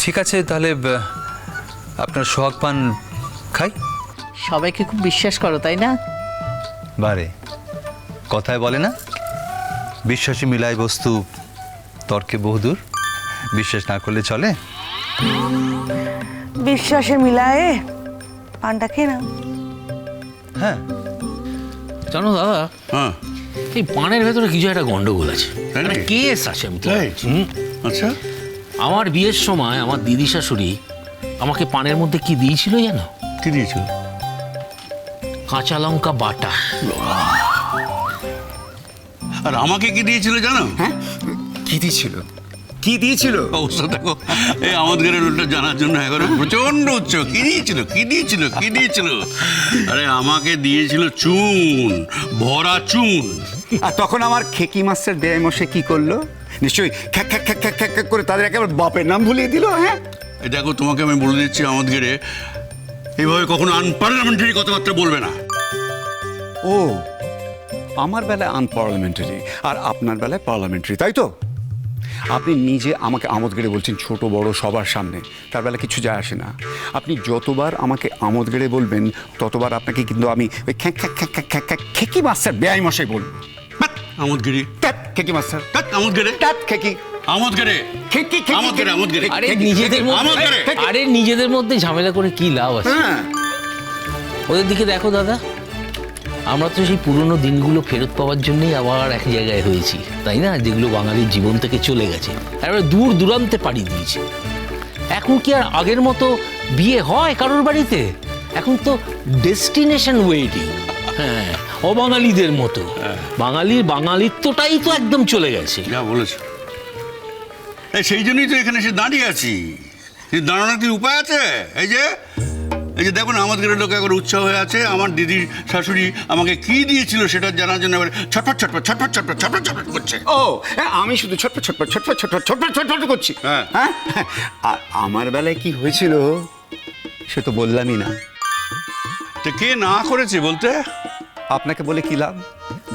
ঠিক আছে তাহলে আপনার সোহাগ পান খাই। সবাইকে খুব বিশ্বাস করো তাই না? বারে কথায় বলে না? বিশ্বাসী মিলায় বস্তু তর্কে বহুদূর। বিশ্বাস না করলে চলে? বিশ্বাসে মিলায়ে পানটা খেয়ে না হ্যাঁ। জানো দাদা হ্যাঁ। এই পানের ভেতরে কিছু একটা গন্ডগোল আছে। তাই একটা কেস আছে আমি তাই? আচ্ছা। আমার বিয়ের সময় আমার দিদি শাশুড়ি আমাকে পানের মধ্যে কি দিয়েছিল জানো? কি দিয়েছিল? কাঁচা লঙ্কা বাটা। আর আমাকে কি দিয়েছিল জানো? কি দিয়েছিল? কি দিয়েছিল? অবশ্য দেখো। এই আমাদের লোকটা জানার জন্য একবারে প্রচণ্ড উচ্চ। কি দিয়েছিল? কি দিয়েছিল? কি দিয়েছিল? আরে আমাকে দিয়েছিল চুন ভরা চুন। আর তখন আমার খেকি মাস্টার দেয় মশে কি করল? নিশ্চয়ই খ্যাক খ্যাক খ্যাক খ্যাক খ্যাক করে তাদের একেবারে বাপের নাম ভুলিয়ে দিল হ্যাঁ? এই দেখো তোমাকে আমি বলে দিচ্ছি আমাদের এইভাবে কখনো আনপার্লামেন্টারি কথাবার্তা বলবে না। ও আমার বেলায় আনপার্লামেন্টারি আর আপনার বেলায় পার্লামেন্টারি তাই তো? আপনি নিজে আমাকে আমোদ গেড়ে বলছেন ছোট বড় সবার সামনে তার বেলা কিছু যায় আসে না। আপনি যতবার আমাকে আমোদ গেড়ে বলবেন ততবার আপনাকে কিন্তু আমি ওই খ্যাক খ্যাক খ্যাক খ্যাক খ্যাক খ্যাক খেকি মাস্টার বেআই মশাই বলব। আমদগিরি ট্যাপ খেকি মাস্টার। ধ্যাৎ, আমোদগেরে ট্যাপ খেকি। আমোদগেরে খেকি খেকি আমোদগেরে আমোদগেরে আরে নিজেদের মধ্যে আরে নিজেদের মধ্যে ঝামেলা করে কি লাভ আছে? হ্যাঁ। ওদের দিকে দেখো দাদা। আমরা তো সেই পুরনো দিনগুলো ফেরত পাওয়ার জন্যই আবার এক জায়গায় হয়েছি তাই না? যেগুলো বাঙালির জীবন থেকে চলে গেছে। এবারে দূর দূরান্তে পাড়ি দিয়েছে। এখন কি আর আগের মতো বিয়ে হয় কারোর বাড়িতে? এখন তো ডেস্টিনেশন ওয়েটিং হ্যাঁ। অবাঙালিদের মতো। বাঙালির বাঙালিত্বটাই তো একদম চলে গেছে। যা বলেছ। এই সেই জন্যই তো এখানে এসে দাঁড়িয়ে আছি। এই দাঁড়ানোর কি উপায় আছে? এই যে এই যে দেখুন আমাদের লোক একবার উৎসাহ হয়ে আছে। আমার দিদির শাশুড়ি আমাকে কি দিয়েছিল সেটা জানার জন্য এবার ছটফট ছটফট ছটফট ছটফট ছটফট ছটফট করছে। ও হ্যাঁ, আমি শুধু ছটফট ছটফট ছটফট ছটফট ছটফট ছটফট করছি। হ্যাঁ। হ্যাঁ? আর আমার বেলায় কি হয়েছিল সে তো বললামই না। তো কে না করেছে বলতে? আপনাকে বলে কি লাভ?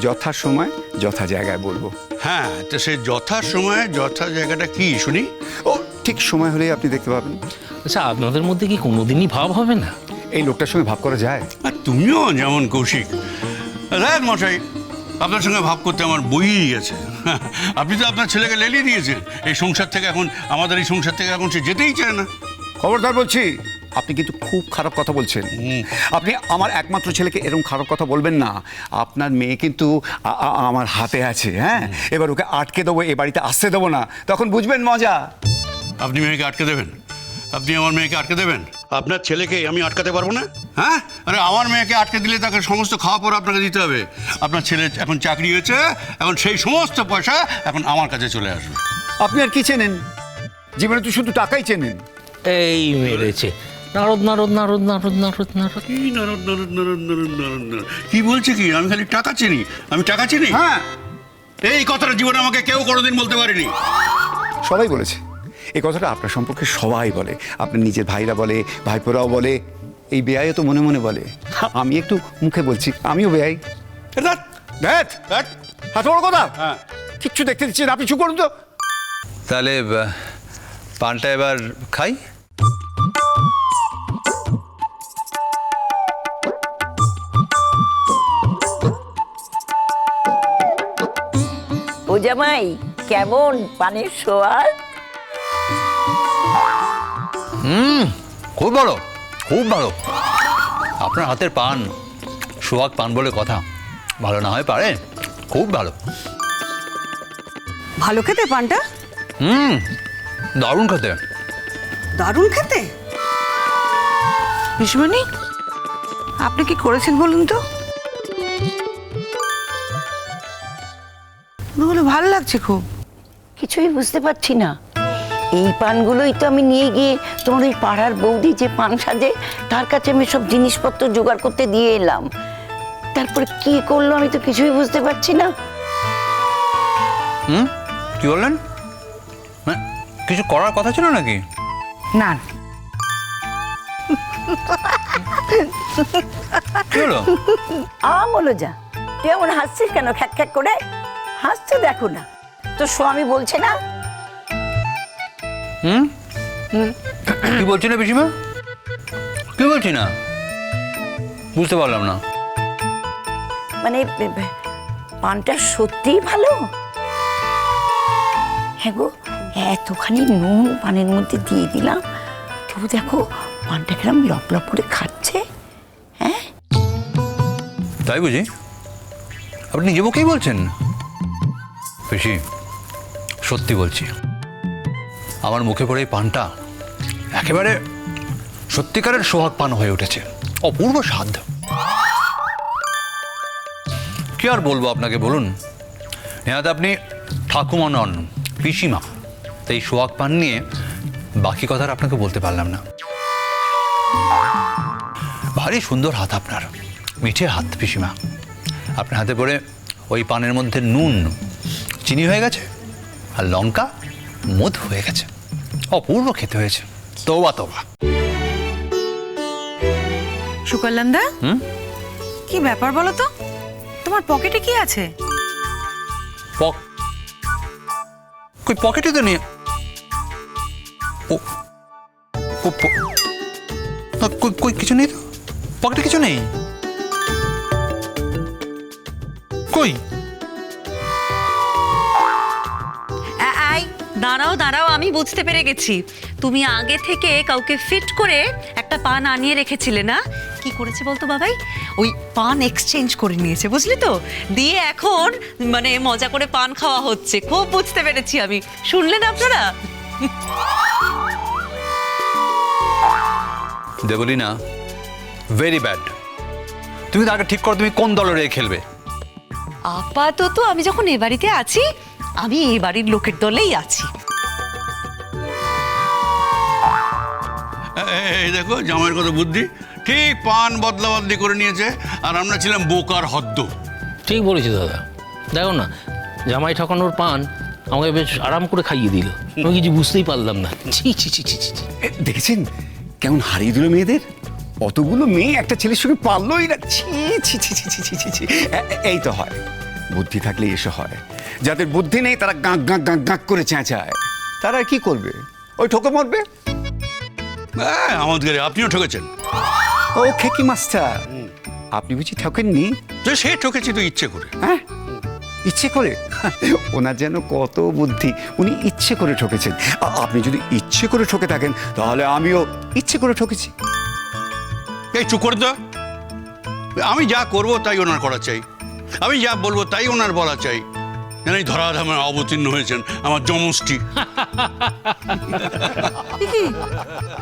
যথা সময় যথা জায়গায় বলব। হ্যাঁ তো সে যথা সময়ে যথা জায়গাটা কি শুনি? ও ঠিক সময় হলেই আপনি দেখতে পাবেন। আচ্ছা আপনাদের মধ্যে কি কোনোদিনই ভাব হবে না? এই লোকটার সঙ্গে ভাব করা যায়। আর তুমিও যেমন কৌশিক। রায় মশাই আপনার সঙ্গে ভাব করতে আমার বইই গেছে আপনি তো আপনার ছেলেকে লেলিয়ে দিয়েছেন। এই সংসার থেকে এখন আমাদের এই সংসার থেকে এখন সে যেতেই চায় না। খবরদার বলছি আপনি কিন্তু খুব খারাপ কথা বলছেন। আপনি আমার একমাত্র ছেলেকে এরকম খারাপ কথা বলবেন না। আপনার মেয়ে কিন্তু আমার হাতে আছে হ্যাঁ? এবার ওকে আটকে দেবো এ বাড়িতে আসতে দেবো না। তখন বুঝবেন মজা। আপনি মেয়েকে আটকে দেবেন? আপনি আমার মেয়েকে আটকে দেবেন? আপনার ছেলেকে আমি আটকাতে পারব না? হ্যাঁ? আরে আমার মেয়েকে আটকে দিলে তাকে সমস্ত খাওয়া পর আপনাকে দিতে হবে। আপনার ছেলে এখন চাকরি হয়েছে এখন সেই সমস্ত পয়সা এখন আমার কাছে চলে আসবে। আপনি আর কি চেনেন? জীবনে তো শুধু টাকাই চেনেন। এই মেরেছে। নারদ নারদ নারদ নারদ নারদ নারদ। কি নারদ নারদ নারদ নারদ নারদ নরদ। কি বলছে কি? আমি খালি টাকা চিনি। আমি টাকা চিনি? হ্যাঁ। এই কথাটা জীবনে আমাকে কেউ কোনোদিন বলতে পারেনি। সবাই বলেছে। এই কথাটা আপনার সম্পর্কে সবাই বলে। আপনার নিজের ভাইরা বলে ভাইপোরাও বলে। এই বেয়াইও তো মনে মনে বলে। আমি একটু মুখে বলছি। আমিও বেয়াই দেখ। হাত বড় কথা। হ্যাঁ। কিচ্ছু দেখতে দিচ্ছি না। আপনি চুপ করুন তো। তাহলে পানটা এবার খাই। জামাই কেমন পানের সোয়াদ? খুব ভালো খুব ভালো আপনার হাতের পান সোহাগ পান বলে কথা। ভালো না হয় পারে খুব ভালো। ভালো খেতে পানটা? হুম দারুণ খেতে। দারুণ খেতে? বিষ্ণুমণি আপনি কি করেছেন বলুন তো? বলে ভালো লাগছে খুব। কিছুই বুঝতে পারছি না। এই পানগুলোই তো আমি নিয়ে গিয়ে তোমার ওই পাড়ার বৌদি যে পান সাজে তার কাছে আমি সব জিনিসপত্র জোগাড় করতে দিয়ে এলাম। তারপরে কি করল আমি তো কিছুই বুঝতে পারছি না। হুম? কি বললেন? হ্যাঁ কিছু করার কথা ছিল নাকি? না। আম হলো যা। তুই এমন হাসছিস কেন? খ্যাক খ্যাক করে? হাসছে দেখো না। তো স্বামী বলছে না? হুম? কি বলছি না পিসিমা? কি বলছি না? বুঝতে পারলাম না। মানে পানটা সত্যিই ভালো? হ্যাঁ গো এতখানি নুন পানের মধ্যে দিয়ে দিলাম। তবু দেখো পানটা কিরম লপ লপ করে খাচ্ছে। হ্যাঁ? তাই বুঝি? আপনি নিজে মুখেই বলছেন? পিসি সত্যি বলছি, আমার মুখে পড়ে এই পানটা একেবারে সত্যিকারের সোহাগ পান হয়ে উঠেছে, অপূর্ব স্বাদ। কি আর বলব আপনাকে, বলুন? নেহাত আপনি ঠাকুমা নন, পিসিমা। তাই সোহাগ পান নিয়ে বাকি কথা আপনাকে বলতে পারলাম না। ভারী সুন্দর হাত আপনার, মিঠে হাত, পিসিমা। আপনার হাতে পড়ে ওই পানের মধ্যে নুন চিনি হয়ে গেছে আর লঙ্কা মধু হয়ে গেছে। অপূর্ব খেতে হয়েছে। তোবা তোবা। সুকল্যাণদা? কি ব্যাপার বলো তো? তোমার পকেটে কি আছে? কই পকেটে তো নেই। ও কই কিছু নেই তো? পকেটে কিছু নেই? কই? দাঁড়াও দাঁড়াও আমি বুঝতে পেরে গেছি। তুমি আগে থেকে কাউকে ফিট করে একটা পান আনিয়ে রেখেছিলে না? কি করেছে বলতো বাবাই? ওই পান এক্সচেঞ্জ করে নিয়েছে বুঝলি তো? দিয়ে এখন মানে মজা করে পান খাওয়া হচ্ছে। খুব বুঝতে পেরেছি আমি। শুনলেন আপনারা? দেবলিনা ভেরি ব্যাড তুমি তো আগে ঠিক করো তুমি কোন দলের খেলবে। আপাতত আমি যখন এ বাড়িতে আছি আমি এই বাড়ির লোকের দলেই আছি এই দেখো জামাইয়ের কত বুদ্ধি ঠিক পান বদলা বদলি করে নিয়েছে আর আমরা ছিলাম বোকার হদ্দ ঠিক বলেছি দাদা দেখো না জামাই ঠকানোর পান আমাকে বেশ আরাম করে খাইয়ে দিল আমি কিছু বুঝতেই পারলাম না ছি ছি ছি ছি ছি দেখেছেন কেমন হারিয়ে দিল মেয়েদের অতগুলো মেয়ে একটা ছেলের সঙ্গে পারলোই না ছি ছি ছি ছি ছি ছি ছি এই তো হয় বুদ্ধি থাকলে এসে হয়। যাদের বুদ্ধি নেই তারা গাঁক গাঁক গাঁক গাঁক করে চেঁচায়। তারা কি করবে? ওই ঠোকে মরবে? হ্যাঁ আমাদের আপনিও ঠকেছেন। ও খেকি মাস্টার আপনি বুঝি ঠকেননি? তো সে ঠকেছি তো ইচ্ছে করে। হ্যাঁ? ইচ্ছে করে? ওনার যেন কত বুদ্ধি উনি ইচ্ছে করে ঠকেছেন। আপনি যদি ইচ্ছে করে ঠকে থাকেন তাহলে আমিও ইচ্ছে করে ঠকেছি। এই চুপ করে দাও আমি যা করব তাই ওনার করা চাই। আমি যা বলব তাই ওনার বলা চাই। এই ধরাধামে অবতীর্ণ হয়েছেন আমার যমষ্টি কি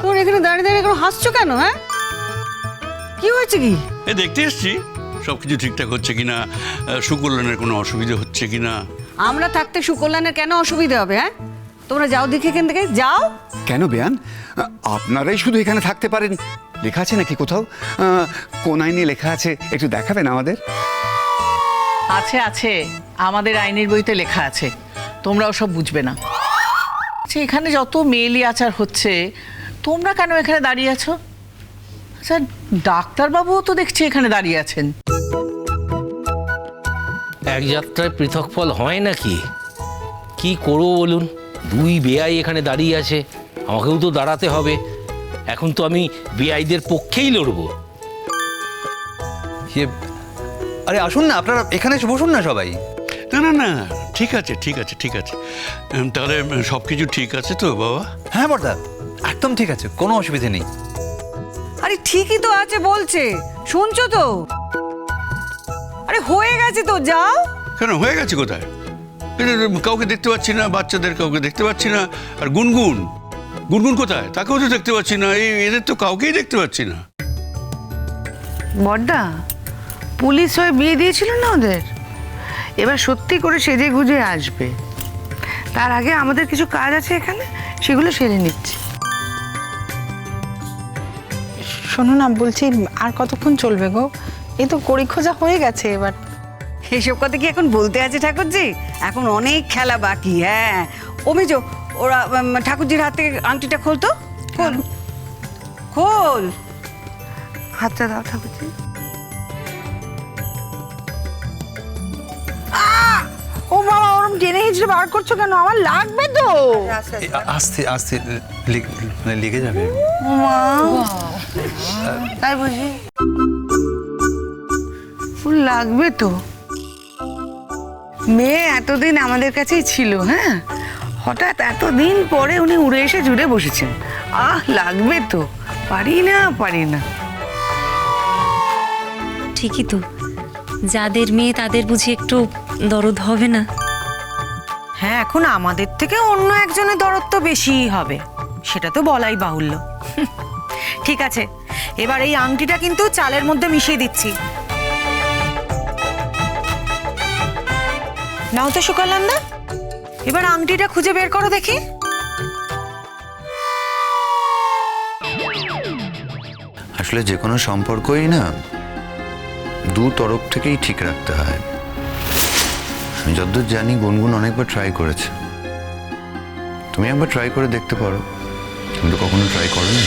তোর এখানে দাঁড়িয়ে দাঁড়িয়ে এখন হাসছো কেন হ্যাঁ? কি হয়েছে কি? এ দেখতে এসছি। সব কিছু ঠিকঠাক হচ্ছে কিনা? সুকল্যাণের কোনো অসুবিধা হচ্ছে কিনা? আমরা থাকতে সুকল্যাণের কেন অসুবিধা হবে হ্যাঁ? তোমরা যাও দেখে এখান থেকে। যাও। কেন বেয়ান? আপনারাই শুধু এখানে থাকতে পারেন। লেখা আছে নাকি কোথাও? আহ, কোন আইনে লেখা আছে। একটু দেখাবেন আমাদের? আছে আছে। আমাদের আইনের বইতে লেখা আছে। তোমরা ওসব বুঝবে না। আচ্ছা এখানে যত মেয়েলি আচার হচ্ছে তোমরা কেন এখানে দাঁড়িয়ে আছো? আচ্ছা ডাক্তারবাবুও তো দেখছি এখানে দাঁড়িয়ে আছেন। এক যাত্রায় পৃথক ফল হয় নাকি? কি করব বলুন? দুই বেআই এখানে দাঁড়িয়ে আছে। আমাকেও তো দাঁড়াতে হবে। এখন তো আমি বেআইদের পক্ষেই লড়বো। ইয়ে আরে আসুন না আপনারা এখানে এসে বসুন না সবাই। না না না ঠিক আছে ঠিক আছে ঠিক আছে। উম, তাহলে সব কিছু ঠিক আছে তো বাবা? হ্যাঁ বর্দা একদম ঠিক আছে কোনো অসুবিধে নেই। আরে ঠিকই তো আছে বলছে। শুনছো তো? আরে হয়ে গেছে তো যাও। কেন হয়ে গেছে কোথায়? এই যে কাউকে দেখতে পাচ্ছি না বাচ্চাদের কাউকে দেখতে পাচ্ছি না আর গুনগুন। গুনগুন কোথায়? তাকেও তো দেখতে পাচ্ছি না এই এদের তো কাউকেই দেখতে পাচ্ছি না। বড়দা পুলিশ হয়ে বিয়ে দিয়েছিল না ওদের? এবার সত্যি করে সেজে গুজে আসবে। তার আগে আমাদের কিছু কাজ আছে এখানে সেগুলো সেরে নিচ্ছি। শোনো না বলছি আর কতক্ষণ চলবে গো? এই তো কড়ি খোঁজা হয়ে গেছে এবার। এসব কথা কি এখন বলতে আছে ঠাকুরজি? এখন অনেক খেলা বাকি হ্যাঁ। অমিজো ওরা ঠাকুরজির হাত থেকে আংটিটা খোলতো খোল। খোল হাতটা দাও ঠাকুরজি। টেনে হিঁচড়ে বার করছ কেন? আমার লাগবে তো। এ, আ- আস্তে আস্তে লে- মানে লেগে যাবে। তাই বুঝি। ফুল লাগবে তো। মেয়ে এতদিন আমাদের কাছেই ছিল হ্যাঁ? হঠাৎ এতদিন পরে উনি উড়ে এসে জুড়ে বসেছেন। আহ লাগবে তো। পারি না পারি না। ঠিকই তো। যাদের মেয়ে তাদের বুঝি একটু দরদ হবে না? হ্যাঁ এখন আমাদের থেকে অন্য একজনের দরদ তো বেশিই হবে। সেটা তো বলাই বাহুল্য। ঠিক আছে, এবার এই আংটিটা কিন্তু চালের মধ্যে মিশিয়ে দিচ্ছি। নাও তো সুকালান্দা এবার আংটিটা খুঁজে বের করো দেখি। আসলে যে কোনো সম্পর্কই না, দু তরফ থেকেই ঠিক রাখতে হয়। আমি যতদূর জানি গুনগুন অনেকবার ট্রাই করেছে। তুমি একবার ট্রাই করে দেখতে পারো। তুমি তো কখনো ট্রাই করো না